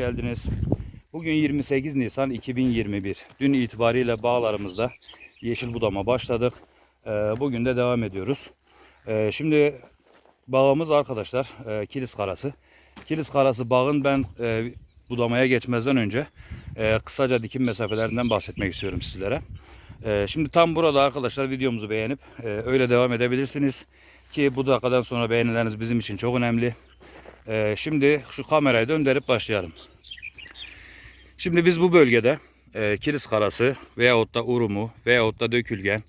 geldiniz. Bugün 28 Nisan 2021. Dün itibariyle bağlarımızda yeşil budama başladık. Ee, Bugün de devam ediyoruz. Ee, Şimdi bağımız arkadaşlar e, Kilis Karası. Kilis Karası bağın ben e, budamaya geçmezden önce e, kısaca dikim mesafelerinden bahsetmek istiyorum sizlere. E, Şimdi tam burada arkadaşlar videomuzu beğenip öyle devam edebilirsiniz. Ki bu dakikadan sonra beğenileriniz bizim için çok önemli. Ee, şimdi şu kamerayı döndürüp başlayalım. Şimdi biz bu bölgede e, kilis karası veyahut da urumu veyahut da dökülgen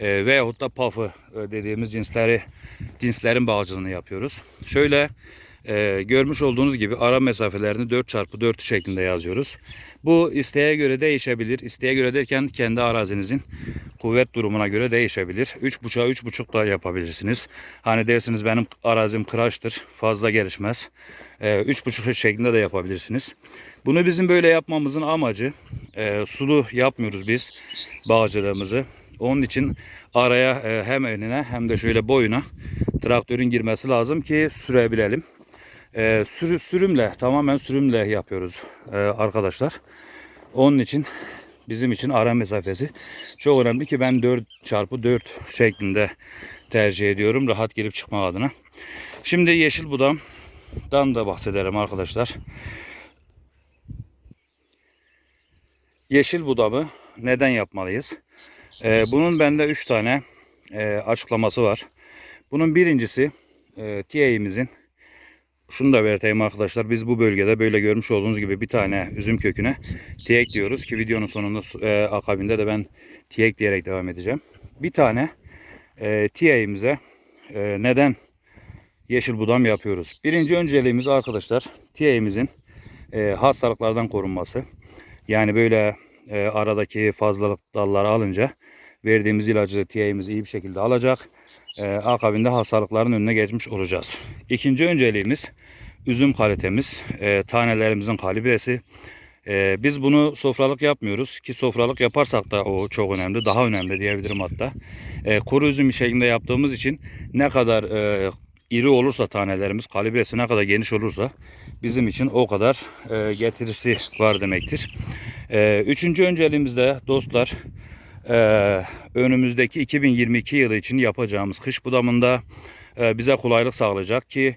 e, veyahut da pafı e, dediğimiz cinsleri cinslerin bağcılığını yapıyoruz. Şöyle e, görmüş olduğunuz gibi ara mesafelerini 4x4 şeklinde yazıyoruz. Bu isteğe göre değişebilir. İsteğe göre derken kendi arazinizin kuvvet durumuna göre değişebilir. 3.5'a 3.5 da yapabilirsiniz. Hani dersiniz benim arazim kıraçtır fazla gelişmez. E, 3.5 şeklinde de yapabilirsiniz. Bunu bizim böyle yapmamızın amacı e, sulu yapmıyoruz biz bağcılığımızı. Onun için araya e, hem enine hem de şöyle boyuna traktörün girmesi lazım ki sürebilelim. E, sürü, sürümle tamamen sürümle yapıyoruz e, arkadaşlar. Onun için bizim için ara mesafesi çok önemli ki ben 4 çarpı 4 şeklinde tercih ediyorum rahat girip çıkma adına. Şimdi yeşil budamdan da bahsederim arkadaşlar. Yeşil budamı neden yapmalıyız? Ee, bunun bende 3 tane e, açıklaması var. Bunun birincisi e, TA'imizin şunu da belirteyim arkadaşlar. Biz bu bölgede böyle görmüş olduğunuz gibi bir tane üzüm köküne tiyek diyoruz ki videonun sonunda e, akabinde de ben tiyek diyerek devam edeceğim. Bir tane e, tiyeyimize e, neden yeşil budam yapıyoruz? Birinci önceliğimiz arkadaşlar tiyeyimizin e, hastalıklardan korunması. Yani böyle e, aradaki fazlalık dalları alınca verdiğimiz ilacı tiyeyimiz iyi bir şekilde alacak. E, akabinde hastalıkların önüne geçmiş olacağız. İkinci önceliğimiz üzüm kalitemiz, e, tanelerimizin kalibresi. E, biz bunu sofralık yapmıyoruz ki sofralık yaparsak da o çok önemli, daha önemli diyebilirim hatta. E, kuru üzüm şeklinde yaptığımız için ne kadar e, iri olursa tanelerimiz, kalibresi ne kadar geniş olursa bizim için o kadar e, getirisi var demektir. E, üçüncü önceliğimizde dostlar e, önümüzdeki 2022 yılı için yapacağımız kış budamında e, bize kolaylık sağlayacak ki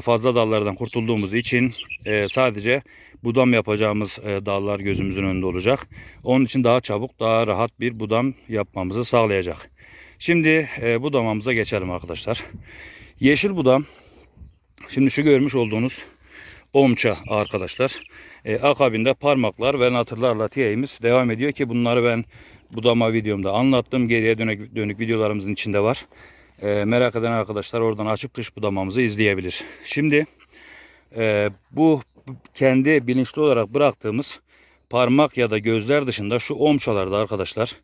fazla dallardan kurtulduğumuz için e, sadece budam yapacağımız e, dallar gözümüzün önünde olacak. Onun için daha çabuk, daha rahat bir budam yapmamızı sağlayacak. Şimdi e, budamamıza geçelim arkadaşlar. Yeşil budam, şimdi şu görmüş olduğunuz omça arkadaşlar. Akabinde parmaklar ve natırlarla tiyeyimiz devam ediyor ki bunları ben budama videomda anlattım. Geriye dönük, dönük videolarımızın içinde var. E, merak eden arkadaşlar oradan açıp kış budamamızı izleyebilir. Şimdi e, bu kendi bilinçli olarak bıraktığımız parmak ya da gözler dışında şu omçalarda arkadaşlar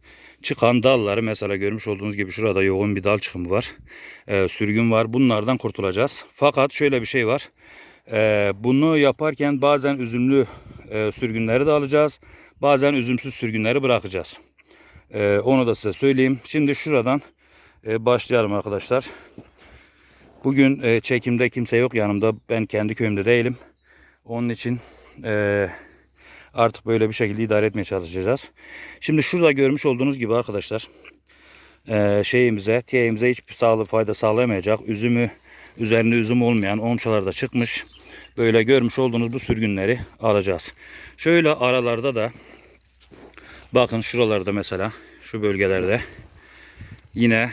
çıkan dalları mesela görmüş olduğunuz gibi şurada yoğun bir dal çıkımı var. E, sürgün var. Bunlardan kurtulacağız. Fakat şöyle bir şey var. E, bunu yaparken bazen üzümlü e, sürgünleri de alacağız. Bazen üzümsüz sürgünleri bırakacağız. E, onu da size söyleyeyim. Şimdi şuradan e, başlayalım arkadaşlar. Bugün e, çekimde kimse yok yanımda. Ben kendi köyümde değilim. Onun için e, artık böyle bir şekilde idare etmeye çalışacağız. Şimdi şurada görmüş olduğunuz gibi arkadaşlar e, şeyimize, tiyemize hiçbir sağlık fayda sağlayamayacak. Üzümü üzerinde üzüm olmayan onçalar da çıkmış. Böyle görmüş olduğunuz bu sürgünleri alacağız. Şöyle aralarda da bakın şuralarda mesela şu bölgelerde yine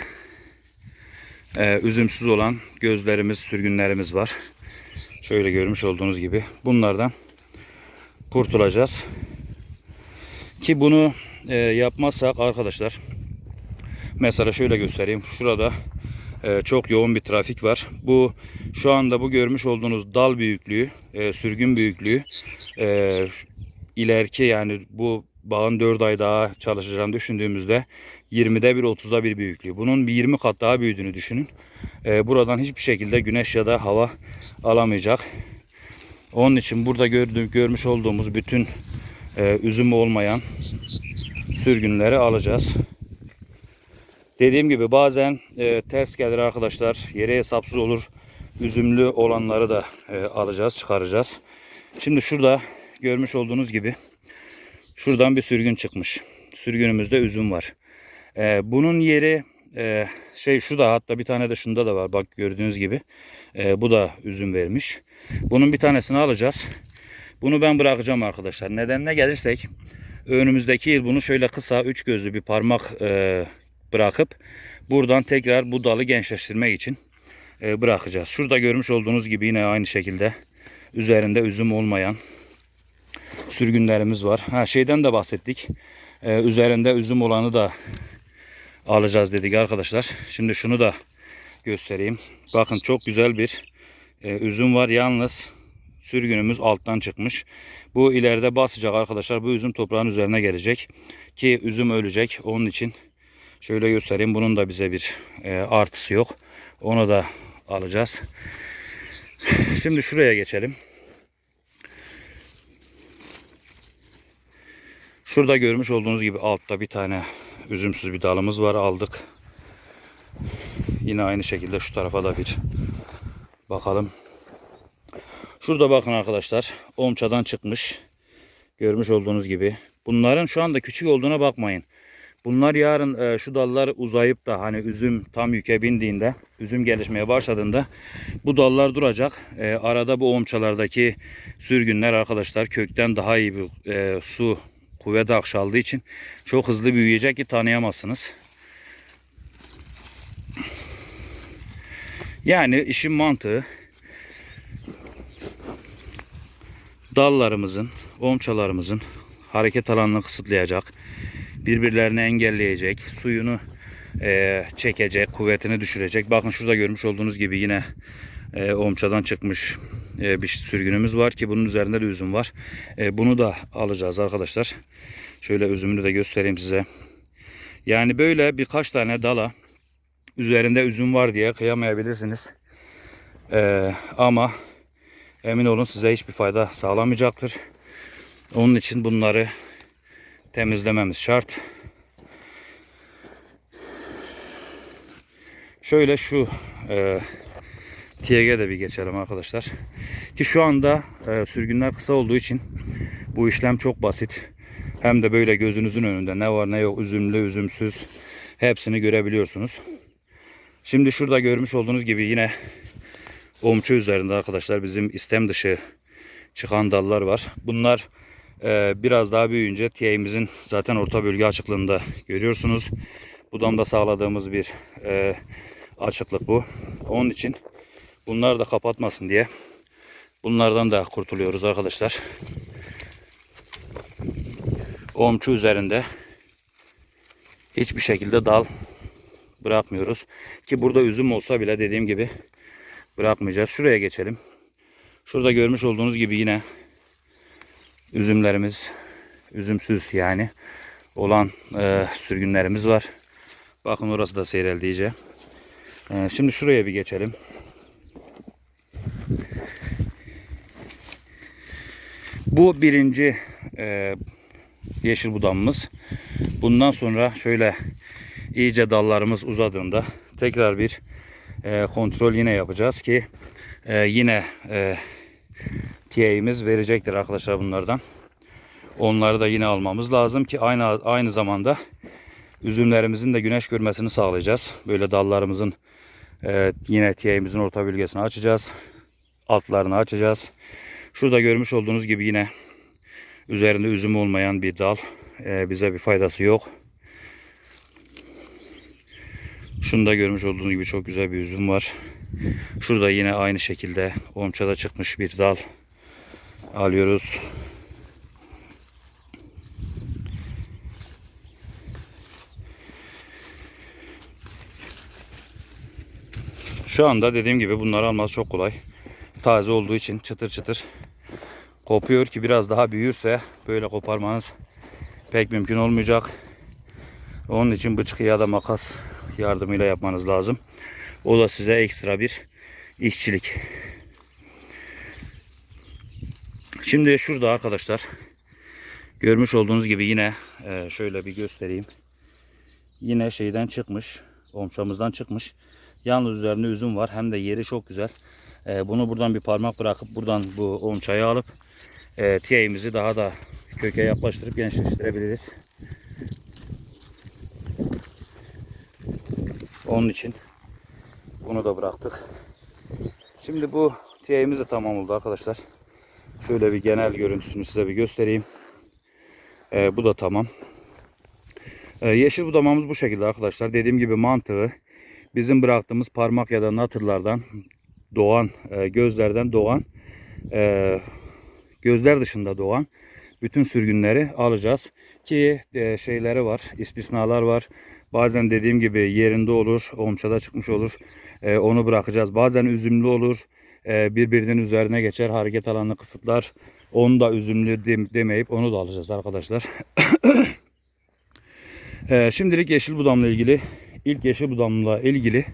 e, üzümsüz olan gözlerimiz, sürgünlerimiz var. Şöyle görmüş olduğunuz gibi bunlardan kurtulacağız. Ki bunu e, yapmazsak arkadaşlar mesela şöyle göstereyim. Şurada e, çok yoğun bir trafik var. Bu şu anda bu görmüş olduğunuz dal büyüklüğü, e, sürgün büyüklüğü e, ileriki yani bu bağın 4 ay daha çalışacağını düşündüğümüzde 20'de bir 30'da bir büyüklüğü. Bunun bir 20 kat daha büyüdüğünü düşünün. E, buradan hiçbir şekilde güneş ya da hava alamayacak. Onun için burada gördüğüm, görmüş olduğumuz bütün e, üzümü olmayan sürgünleri alacağız. Dediğim gibi bazen e, ters gelir arkadaşlar. Yere hesapsız olur. Üzümlü olanları da e, alacağız, çıkaracağız. Şimdi şurada görmüş olduğunuz gibi şuradan bir sürgün çıkmış. Sürgünümüzde üzüm var. Ee, bunun yeri e, şey şurada hatta bir tane de şunda da var. Bak gördüğünüz gibi. Ee, bu da üzüm vermiş. Bunun bir tanesini alacağız. Bunu ben bırakacağım arkadaşlar. Nedenine gelirsek önümüzdeki yıl bunu şöyle kısa üç gözlü bir parmak e, bırakıp buradan tekrar bu dalı gençleştirmek için e, bırakacağız. Şurada görmüş olduğunuz gibi yine aynı şekilde üzerinde üzüm olmayan sürgünlerimiz var. Ha şeyden de bahsettik. E, üzerinde üzüm olanı da alacağız dedik arkadaşlar. Şimdi şunu da göstereyim. Bakın çok güzel bir e, üzüm var. Yalnız sürgünümüz alttan çıkmış. Bu ileride basacak arkadaşlar. Bu üzüm toprağın üzerine gelecek. Ki üzüm ölecek. Onun için şöyle göstereyim. Bunun da bize bir e, artısı yok. Onu da alacağız. Şimdi şuraya geçelim. Şurada görmüş olduğunuz gibi altta bir tane üzümsüz bir dalımız var. Aldık. Yine aynı şekilde şu tarafa da bir bakalım. Şurada bakın arkadaşlar. Omçadan çıkmış. Görmüş olduğunuz gibi. Bunların şu anda küçük olduğuna bakmayın. Bunlar yarın e, şu dallar uzayıp da hani üzüm tam yüke bindiğinde, üzüm gelişmeye başladığında bu dallar duracak. E, arada bu omçalardaki sürgünler arkadaşlar kökten daha iyi bir e, su kuvvet akşaldığı için çok hızlı büyüyecek ki tanıyamazsınız. Yani işin mantığı dallarımızın, omçalarımızın hareket alanını kısıtlayacak, birbirlerini engelleyecek, suyunu eee, çekecek, kuvvetini düşürecek. Bakın şurada görmüş olduğunuz gibi yine eee, omçadan çıkmış bir sürgünümüz var ki bunun üzerinde de üzüm var. Eee, bunu da alacağız arkadaşlar. Şöyle üzümünü de göstereyim size. Yani böyle birkaç tane dala üzerinde üzüm var diye kıyamayabilirsiniz. Eee, ama emin olun size hiçbir fayda sağlamayacaktır. Onun için bunları temizlememiz şart. Şöyle şu e, TG de bir geçelim arkadaşlar. Ki şu anda e, sürgünler kısa olduğu için bu işlem çok basit. Hem de böyle gözünüzün önünde ne var ne yok üzümlü üzümsüz hepsini görebiliyorsunuz. Şimdi şurada görmüş olduğunuz gibi yine omçu üzerinde arkadaşlar bizim istem dışı çıkan dallar var. Bunlar e, biraz daha büyüyünce TA'imizin zaten orta bölge açıklığında görüyorsunuz. Bu damda sağladığımız bir e, açıklık bu. Onun için bunlar da kapatmasın diye bunlardan da kurtuluyoruz arkadaşlar. Omçu üzerinde hiçbir şekilde dal bırakmıyoruz. Ki burada üzüm olsa bile dediğim gibi bırakmayacağız. Şuraya geçelim. Şurada görmüş olduğunuz gibi yine üzümlerimiz üzümsüz yani olan e, sürgünlerimiz var. Bakın orası da seyreldi. E, şimdi şuraya bir geçelim. Bu birinci e, yeşil budamımız. Bundan sonra şöyle iyice dallarımız uzadığında tekrar bir e, kontrol yine yapacağız ki e, yine e, TA'imiz verecektir arkadaşlar bunlardan. Onları da yine almamız lazım ki aynı aynı zamanda üzümlerimizin de güneş görmesini sağlayacağız. Böyle dallarımızın e, yine TA'imizin orta bölgesini açacağız. Altlarını açacağız. Şurada görmüş olduğunuz gibi yine üzerinde üzüm olmayan bir dal. E, bize bir faydası yok. Şunda görmüş olduğunuz gibi çok güzel bir üzüm var. Şurada yine aynı şekilde omçada çıkmış bir dal alıyoruz. Şu anda dediğim gibi bunları alması çok kolay. Taze olduğu için çıtır çıtır kopuyor ki biraz daha büyürse böyle koparmanız pek mümkün olmayacak. Onun için bıçak ya da makas yardımıyla yapmanız lazım. O da size ekstra bir işçilik. Şimdi şurada arkadaşlar görmüş olduğunuz gibi yine e, şöyle bir göstereyim. Yine şeyden çıkmış. Omçamızdan çıkmış. Yalnız üzerinde üzüm var. Hem de yeri çok güzel. E, bunu buradan bir parmak bırakıp buradan bu onçayı alıp e, tiyeyimizi daha da köke yaklaştırıp gençleştirebiliriz. Onun için bunu da bıraktık. Şimdi bu tiyeyimiz de tamam oldu arkadaşlar. Şöyle bir genel görüntüsünü size bir göstereyim. Ee, bu da tamam. Ee, yeşil budamamız bu şekilde arkadaşlar. Dediğim gibi mantığı bizim bıraktığımız parmak ya da natırlardan doğan, e, gözlerden doğan, e, gözler dışında doğan bütün sürgünleri alacağız. Ki e, şeyleri var, istisnalar var. Bazen dediğim gibi yerinde olur, omçada çıkmış olur. Onu bırakacağız. Bazen üzümlü olur. E, birbirinin üzerine geçer, hareket alanını kısıtlar. Onu da üzümlü dem- demeyip onu da alacağız arkadaşlar. şimdilik yeşil budamla ilgili, ilk yeşil budamla ilgili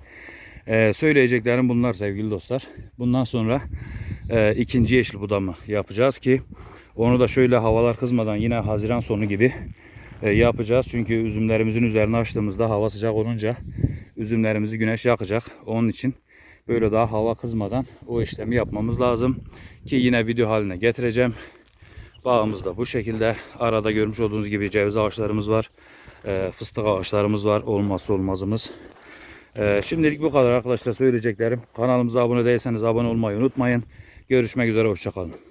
e, söyleyeceklerim bunlar sevgili dostlar. Bundan sonra e, ikinci yeşil budamı yapacağız ki onu da şöyle havalar kızmadan yine Haziran sonu gibi e, yapacağız. Çünkü üzümlerimizin üzerine açtığımızda hava sıcak olunca üzümlerimizi güneş yakacak. Onun için böyle daha hava kızmadan o işlemi yapmamız lazım. Ki yine video haline getireceğim. Bağımız da bu şekilde. Arada görmüş olduğunuz gibi ceviz ağaçlarımız var. e, fıstık ağaçlarımız var. Olmazsa olmazımız. E, şimdilik bu kadar arkadaşlar söyleyeceklerim. Kanalımıza abone değilseniz abone olmayı unutmayın. Görüşmek üzere. Hoşçakalın.